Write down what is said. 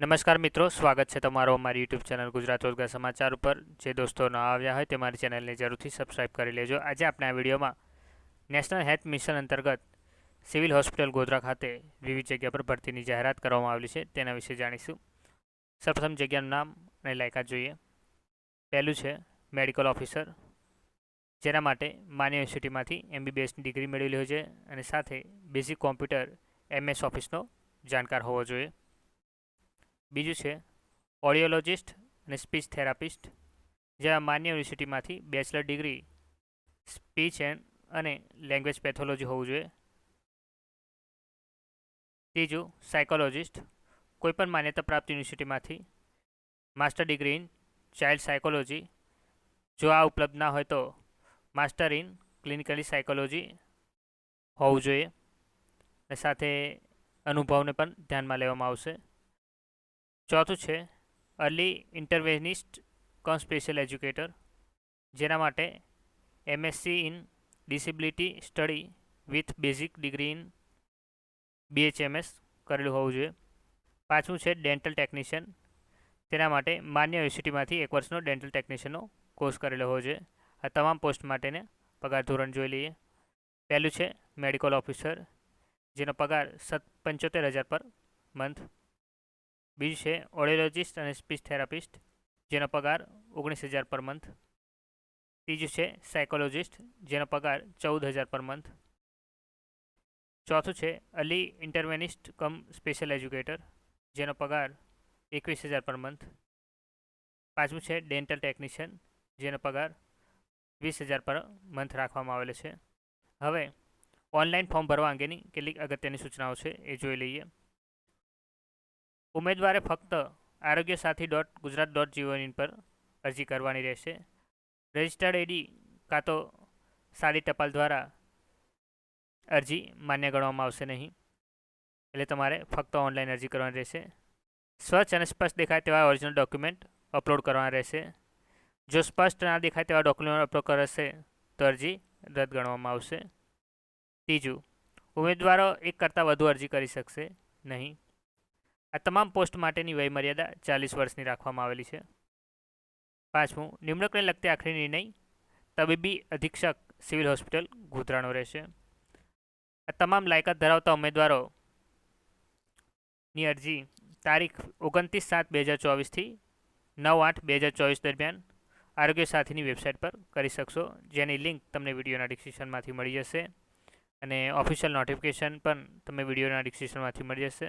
નમસ્કાર મિત્રો, સ્વાગત છે તમારો અમારી યુટ્યુબ ચેનલ ગુજરાત રોજગાર સમાચાર ઉપર. જે દોસ્તો ન આવ્યા હોય તે મારી ચેનલને જરૂરથી સબસ્ક્રાઇબ કરી લેજો. આજે આપણે આ વિડીયોમાં નેશનલ હેલ્થ મિશન અંતર્ગત સિવિલ હોસ્પિટલ ગોધરા ખાતે વિવિધ જગ્યા પર ભરતીની જાહેરાત કરવામાં આવેલી છે. તેના વિશે જાણીશું. સૌપ્રથમ જગ્યાનું નામ અને લાયકાત જોઈએ. પહેલું છે મેડિકલ ઓફિસર, જેના માટે માન્ય યુનિવર્સિટીમાંથી એમબીબીએસની ડિગ્રી મેળવેલી હોય છે અને સાથે બેઝિક કોમ્પ્યુટર એમએસ ઓફિસનો જાણકાર હોવો જોઈએ. બીજું છે, ઓડિયોલોજિસ્ટ અને સ્પીચ થેરાપિસ્ટ જેમાં માન્ય યુનિવર્સિટીમાંથી બેચલર ડિગ્રી, સ્પીચ એન્ડ અને લેંગ્વેજ પેથોલોજી હોવું જોઈએ. ત્રીજું, સાયકોલોજિસ્ટ, કોઈપણ માન્યતા પ્રાપ્ત યુનિવર્સિટીમાંથી, master degree in child psychology, જો આ ઉપલબ્ધ ના હોય તો માસ્ટર ઇન ક્લિનિકલી સાયકોલોજી હોવું જોઈએ. અને સાથે અનુભવને પણ ધ્યાનમાં લેવામાં આવશે. ચોથું છે early interventionist cum special educator જેના માટે MSc in disability study with basic degree in BHMS કરેલું હોવું જોઈએ. પાંચમું છે ડેન્ટલ ટેકનિશિયન તેના માટે માન્ય યુનિવર્સિટીમાંથી એક વર્ષનો ડેન્ટલ ટેકનિશિયનનો કોર્સ કરેલો હોવો જોઈએ. આ તમામ પોસ્ટ માટેને પગાર ધોરણ જોઈ લઈએ. પહેલું છે મેડિકલ ઓફિસર જેનો પગાર સત, પંચોતેર હજાર પર મંથ બીજું છે ઓડિયોલોજિસ્ટ અને સ્પીચ થેરાપિસ્ટ, જેનો પગાર ઓગણીસ હજાર પર મંથ. ત્રીજું છે, સાયકોલોજિસ્ટ, જેનો પગાર ચૌદ હજાર પર મંથ. ચોથું છે, early interventionist cum special educator, જેનો પગાર એકવીસ હજાર પર મંથ. પાંચમું છે, ડેન્ટલ ટેકનિશિયન, જેનો પગાર વીસ હજાર પર મંથ રાખવામાં આવેલો છે. હવે, ઓનલાઈન ફોર્મ ભરવા અંગેની કેટલીક અગત્યની સૂચનાઓ છે, એ જોઈ લઈએ. ઉમેદવારે ફક્ત આરોગ્ય સાથી ડોટ ગુજરાત ડોટ જીઓઇન પર અરજી કરવાની રહેશે. રજિસ્ટર્ડ એડી કાં તો સાદી ટપાલ દ્વારા અરજી માન્ય ગણવામાં આવશે નહીં. એટલે તમારે ફક્ત ઓનલાઈન અરજી કરવાની રહેશે. સ્વચ્છ અને સ્પષ્ટ દેખાય તેવા ઓરિજિનલ ડોક્યુમેન્ટ અપલોડ કરવાના રહેશે. જો સ્પષ્ટ ના દેખાય તેવા ડોક્યુમેન્ટ અપલોડ કરશે તો અરજી રદ ગણવામાં આવશે. ત્રીજું, ઉમેદવારો એક કરતાં વધુ અરજી કરી શકશે નહીં. આ તમામ પોસ્ટ માટેની વયમર્યાદા ચાલીસ વર્ષની રાખવામાં આવેલી છે. પાંચમું, નિમણૂકને લગતી આખરી નિર્ણય તબીબી અધિક્ષક સિવિલ હોસ્પિટલ ગોધરાનો રહેશે. આ તમામ લાયકાત ધરાવતા ઉમેદવારોની અરજી તારીખ ઓગણત્રીસ સાત બે હજાર ચોવીસથી નવ આઠ બે હજાર ચોવીસ દરમિયાન આરોગ્ય સાથીની વેબસાઇટ પર કરી શકશો, જેની લિંક તમને વિડીયોના ડિસ્ક્રિપ્શનમાંથી મળી જશે. અને ઓફિશિયલ નોટિફિકેશન પણ તમને વિડીયોના ડિસ્ક્રિપ્શનમાંથી મળી જશે.